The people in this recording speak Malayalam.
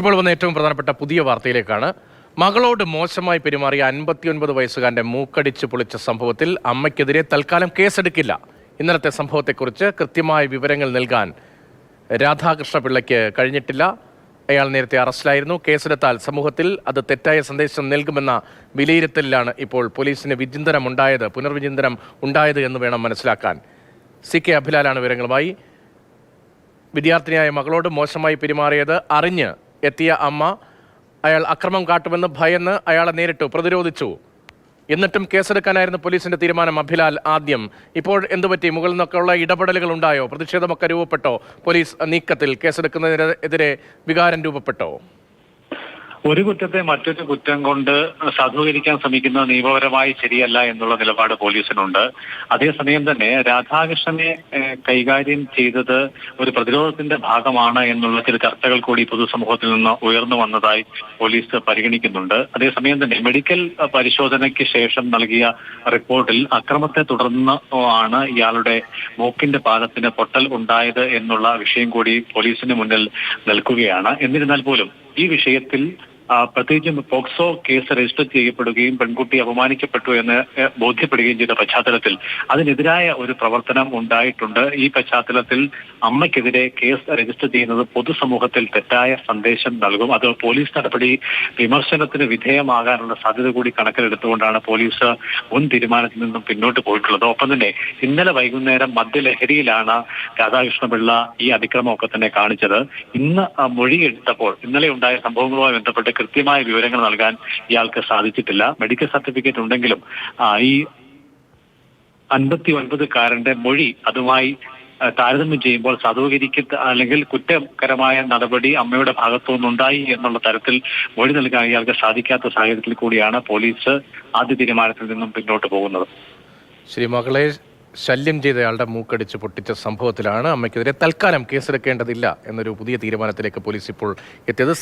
ഇപ്പോൾ വന്ന ഏറ്റവും പ്രധാനപ്പെട്ട പുതിയ വാർത്തയിലേക്കാണ്. മകളോട് മോശമായി പെരുമാറിയ അൻപത്തിയൊൻപത് വയസ്സുകാരന്റെ മൂക്കടിച്ച് പൊളിച്ച സംഭവത്തിൽ അമ്മയ്ക്കെതിരെ തൽക്കാലം കേസെടുക്കില്ല. ഇന്നലത്തെ സംഭവത്തെക്കുറിച്ച് കൃത്യമായ വിവരങ്ങൾ നൽകാൻ രാധാകൃഷ്ണ പിള്ളയ്ക്ക് കഴിഞ്ഞിട്ടില്ല. അയാൾ നേരത്തെ അറസ്റ്റിലായിരുന്നു. കേസെടുത്താൽ സമൂഹത്തിൽ അത് തെറ്റായ സന്ദേശം നൽകുമെന്ന വിലയിരുത്തലിലാണ് ഇപ്പോൾ പോലീസിന് വിചിന്തനം ഉണ്ടായത് പുനർവിചിന്തനം ഉണ്ടായത് എന്ന് വേണം മനസ്സിലാക്കാൻ. സി കെ അഭിലാലാണ് വിവരങ്ങളുമായി. വിദ്യാർത്ഥിനിയായ മകളോട് മോശമായി പെരുമാറിയത് അറിഞ്ഞ് എത്തിയ അമ്മ അയാൾ അക്രമം കാട്ടുമെന്ന് ഭയന്ന് അയാളെ നേരിട്ടു പ്രതിരോധിച്ചു. എന്നിട്ടും കേസെടുക്കാനായിരുന്നു പോലീസിന്റെ തീരുമാനം. അഭിലാൽ ആദ്യം. ഇപ്പോൾ എന്തുപറ്റി? മുകളിൽ നിന്നൊക്കെയുള്ള ഇടപെടലുകൾ ഉണ്ടായോ? പ്രതിഷേധമൊക്കെ രൂപപ്പെട്ടോ? പോലീസ് നീക്കത്തിൽ കേസെടുക്കുന്നതിനെതിരെ വികാരം രൂപപ്പെട്ടോ? ഒരു കുറ്റത്തെ മറ്റൊരു കുറ്റം കൊണ്ട് സാധൂകരിക്കാൻ ശ്രമിക്കുന്നത് നിയമപരമായി ശരിയല്ല എന്നുള്ള നിലപാട് പോലീസിനുണ്ട്. അതേസമയം തന്നെ രാധാകൃഷ്ണനെ കൈകാര്യം ചെയ്തത് ഒരു പ്രതിരോധത്തിന്റെ ഭാഗമാണ് എന്നുള്ള ചില ചർച്ചകൾ കൂടി പൊതുസമൂഹത്തിൽ നിന്ന് ഉയർന്നു വന്നതായി പോലീസ് പരിഗണിക്കുന്നുണ്ട്. അതേസമയം തന്നെ മെഡിക്കൽ പരിശോധനയ്ക്ക് ശേഷം നൽകിയ റിപ്പോർട്ടിൽ അക്രമത്തെ തുടർന്ന് ആണ് ഇയാളുടെ മൂക്കിന്റെ പാദത്തിന് പൊട്ടൽ ഉണ്ടായത് എന്നുള്ള വിഷയം കൂടി പോലീസിന് മുന്നിൽ നിൽക്കുകയാണ്. എന്നിരുന്നാൽ പോലും ഈ വിഷയത്തിൽ പ്രത്യേകിച്ചും പോക്സോ കേസ് രജിസ്റ്റർ ചെയ്യപ്പെടുകയും പെൺകുട്ടി അപമാനിക്കപ്പെട്ടു എന്ന് ബോധ്യപ്പെടുകയും ചെയ്ത പശ്ചാത്തലത്തിൽ അതിനെതിരായ ഒരു പ്രവർത്തനം ഉണ്ടായിട്ടുണ്ട്. ഈ പശ്ചാത്തലത്തിൽ അമ്മയ്ക്കെതിരെ കേസ് രജിസ്റ്റർ ചെയ്യുന്നത് പൊതുസമൂഹത്തിൽ തെറ്റായ സന്ദേശം നൽകും. അത് പോലീസ് നടപടി വിമർശനത്തിന് വിധേയമാകാനുള്ള സാധ്യത കൂടി കണക്കിലെടുത്തുകൊണ്ടാണ് പോലീസ് മുൻ തീരുമാനത്തിൽ നിന്നും പിന്നോട്ട് പോയിട്ടുള്ളത്. ഒപ്പം തന്നെ ഇന്നലെ വൈകുന്നേരം മദ്യലഹരിയിലാണ് രാധാകൃഷ്ണപിള്ള ഈ അതിക്രമമൊക്കെ തന്നെ കാണിച്ചത്. ഇന്ന് മൊഴിയെടുത്തപ്പോൾ ഇന്നലെ ഉണ്ടായ സംഭവങ്ങളുമായി ബന്ധപ്പെട്ട് കൃത്യമായ വിവരങ്ങൾ നൽകാൻ ഇയാൾക്ക് സാധിച്ചിട്ടില്ല. മെഡിക്കൽ സർട്ടിഫിക്കറ്റ് ഉണ്ടെങ്കിലും ഈ അൻപത്തി ഒൻപതുകാരന്റെ മൊഴി അതുമായി താരതമ്യം ചെയ്യുമ്പോൾ സാധൂകരിക്ക അല്ലെങ്കിൽ കുറ്റകരമായ നടപടി അമ്മയുടെ ഭാഗത്തു നിന്നുണ്ടായി എന്നുള്ള തരത്തിൽ മൊഴി നൽകാൻ ഇയാൾക്ക് സാധിക്കാത്ത സാഹചര്യത്തിൽ കൂടിയാണ് പോലീസ് ആദ്യ തീരുമാനത്തിൽ നിന്നും പിന്നോട്ട് പോകുന്നത്. ശ്രീ മകളെ ശല്യം ചെയ്തയാളുടെ മൂക്കടിച്ച് പൊട്ടിച്ച സംഭവത്തിലാണ് അമ്മയ്ക്കെതിരെ തൽക്കാലം കേസെടുക്കേണ്ടതില്ല എന്നൊരു പുതിയ തീരുമാനത്തിലേക്ക് പോലീസ് ഇപ്പോൾ എത്തിയത്.